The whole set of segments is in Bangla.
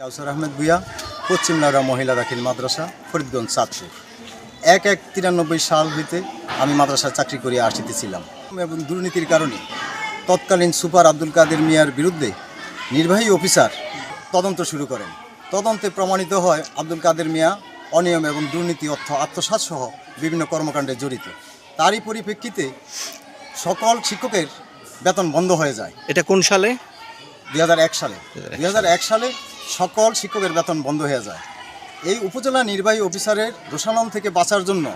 কাউসার আহমেদ ভুইয়া পশ্চিম লাউরা মহিলা দাখিল মাদ্রাসা ফরিদগঞ্জ চাঁদপুর। এক এক তিরানব্বই সাল হইতে আমি মাদ্রাসায় চাকরি করে আসিতেছিলাম এবং দুর্নীতির কারণে তৎকালীন সুপার আব্দুল কাদের মিয়ার বিরুদ্ধে নির্বাহী অফিসার তদন্ত শুরু করেন। তদন্তে প্রমাণিত হয় আব্দুল কাদের মিয়া অনিয়ম এবং দুর্নীতি অর্থ আত্মসাৎ সহ বিভিন্ন কর্মকাণ্ডে জড়িত। তারই পরিপ্রেক্ষিতে সকল শিক্ষকের বেতন বন্ধ হয়ে যায়। এটা কোন সালে? দু হাজার এক সালে। দু হাজার এক সালে সকল শিক্ষকের বেতন বন্ধ হয়ে যায়। এই উপজেলা নির্বাহী অফিসারের রোশানম থেকে বাঁচার জন্য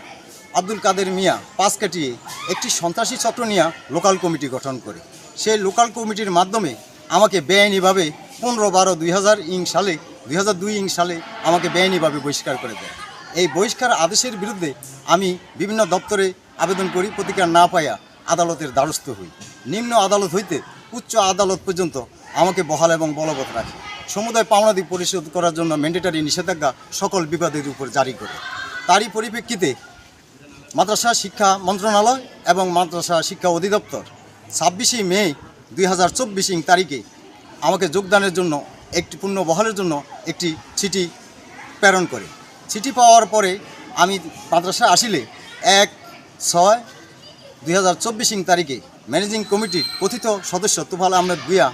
আব্দুল কাদের মিয়া পাস কাটিয়ে একটি সন্ত্রাসী চক্র নিয়ে লোকাল কমিটি গঠন করে। সেই লোকাল কমিটির মাধ্যমে আমাকে বেআইনিভাবে পনেরো বারো দুই হাজার ইং সালে, দুই হাজার দুই ইং সালে আমাকে বেআইনিভাবে বহিষ্কার করে দেয়। এই বহিষ্কার আদেশের বিরুদ্ধে আমি বিভিন্ন দপ্তরে আবেদন করি, প্রতিকার না পাইয়া আদালতের দ্বারস্থ হই। নিম্ন আদালত হইতে উচ্চ আদালত পর্যন্ত আমাকে বহাল এবং বলবৎ রাখে। সমুদায় পাওনাদি পরিশোধ করার জন্য ম্যান্ডেটারি নিষেধাজ্ঞা সকল বিবাদের উপর জারি করে। তারই পরিপ্রেক্ষিতে মাদ্রাসা শিক্ষা মন্ত্রণালয় এবং মাদ্রাসা শিক্ষা অধিদপ্তর ছাব্বিশে মে দুই হাজার চব্বিশ তারিখে আমাকে যোগদানের জন্য একটি পূর্ণ বহালের জন্য একটি চিঠি প্রেরণ করে। চিঠি পাওয়ার পরে আমি মাদ্রাসা আসিলে এক ছয় দুই হাজার চব্বিশ তারিখে ম্যানেজিং কমিটির কথিত সদস্য তুফাল আহমেদ ভুইয়া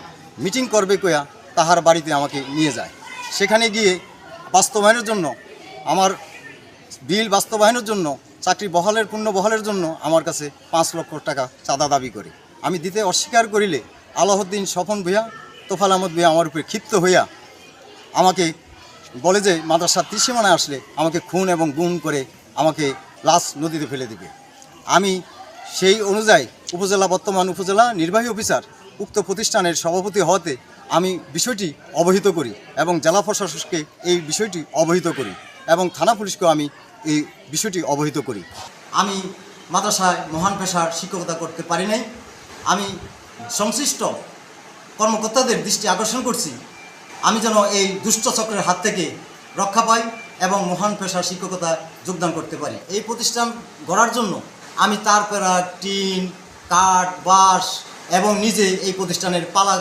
মিটিং করবে কয়া তাহার বাড়িতে আমাকে নিয়ে যায়। সেখানে গিয়ে বাস্তবায়নের জন্য, আমার বিল বাস্তবায়নের জন্য, চাকরি বহালের পূর্ণ বহালের জন্য আমার কাছে পাঁচ লক্ষ টাকা চাঁদা দাবি করে। আমি দিতে অস্বীকার করিলে আলাউদ্দিন স্বপন ভূয়া তোফাল আহমদ ভূয়া আমার উপরে ক্ষিপ্ত হইয়া আমাকে বলে যে, মাদ্রাসার ত্রিসীমানায় আসলে আমাকে খুন এবং গুম করে আমাকে লাশ নদীতে ফেলে দিবে। আমি সেই অনুযায়ী উপজেলা বর্তমান উপজেলা নির্বাহী অফিসার উক্ত প্রতিষ্ঠানের সভাপতি হওয়াতে আমি বিষয়টি অবহিত করি এবং জেলা প্রশাসককে এই বিষয়টি অবহিত করি এবং থানা পুলিশকেও আমি এই বিষয়টি অবহিত করি। আমি মাদ্রাসায় মহান পেশার শিক্ষকতা করতে পারি নাই। আমি সংশ্লিষ্ট কর্মকর্তাদের দৃষ্টি আকর্ষণ করছি। আমি যেন এই দুষ্ট চক্রের হাত থেকে রক্ষা পাই এবং মহান পেশার শিক্ষকতায় যোগদান করতে পারি। এই প্রতিষ্ঠান গড়ার জন্য আমি তার পেরা টিন কাঠ, বাঁশ এবং নিজে এই প্রতিষ্ঠানের পালা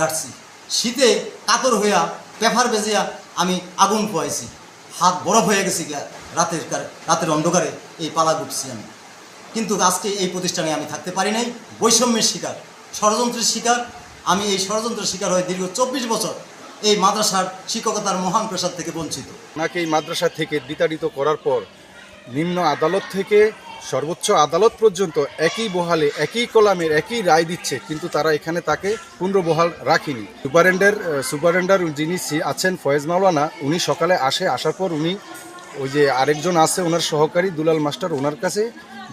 গাড়ছি। শীতে কাতর হইয়া পেফার বেজিয়া আমি আগুন পোয়াইছি হাত বরফ হয়ে গেছি রাতের রাতের অন্ধকারে এই পালা গুটছি আমি। কিন্তু আজকে এই প্রতিষ্ঠানে আমি থাকতে পারি নাই। বৈষম্যের শিকার, ষড়যন্ত্রের শিকার। আমি এই ষড়যন্ত্রের শিকার হয়ে দীর্ঘ চব্বিশ বছর এই মাদ্রাসার শিক্ষকতার মহান পেশার থেকে বঞ্চিত। ওনাকে এই মাদ্রাসা থেকে বিতাড়িত করার পর নিম্ন আদালত থেকে সর্বোচ্চ আদালত পর্যন্ত একই বহালে একই কলামের একই রায় দিচ্ছে কিন্তু তারা এখানে তাকে পুনর্বহাল রাখেনি। সুপারেন্ডার সুপারেন্ডার যিনি আছেন ফয়েজ মাওলানা উনি সকালে আসে আসার পর উনি ওই যে আরেকজন আছে ওনার সহকারী দুলাল মাস্টার ওনার কাছে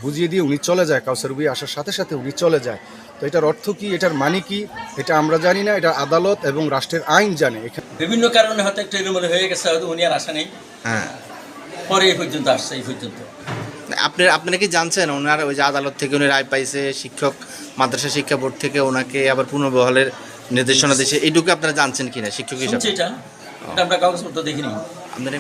বুঝিয়ে দিয়ে উনি চলে যায় কাউসার বুই আসার সাথে সাথে উনি চলে যায়। তো এটার অর্থ কি এটার মানে কি এটা আমরা জানি না এটা আদালত এবং রাষ্ট্রের আইন জানে। এখানে বিভিন্ন কারণে হয়তো একটু এলোমেলো হয়ে গেছে হয়তো উনি আর আসা নেই। হ্যাঁ। পরে এই পর্যন্ত আসছে এই পর্যন্ত। আপনি আপনারা কি জানছেন ওনার ওই যে আদালত থেকে উনি রায় পাইছে শিক্ষক মাদ্রাসা শিক্ষা বোর্ড থেকে ওনাকে আবার পুনর্বহলের নির্দেশনা দিয়েছে এইটুকু আপনারা জানছেন কিনা শিক্ষক হিসাবে? আমরা কাগজপত্র দেখিনি। আপনারা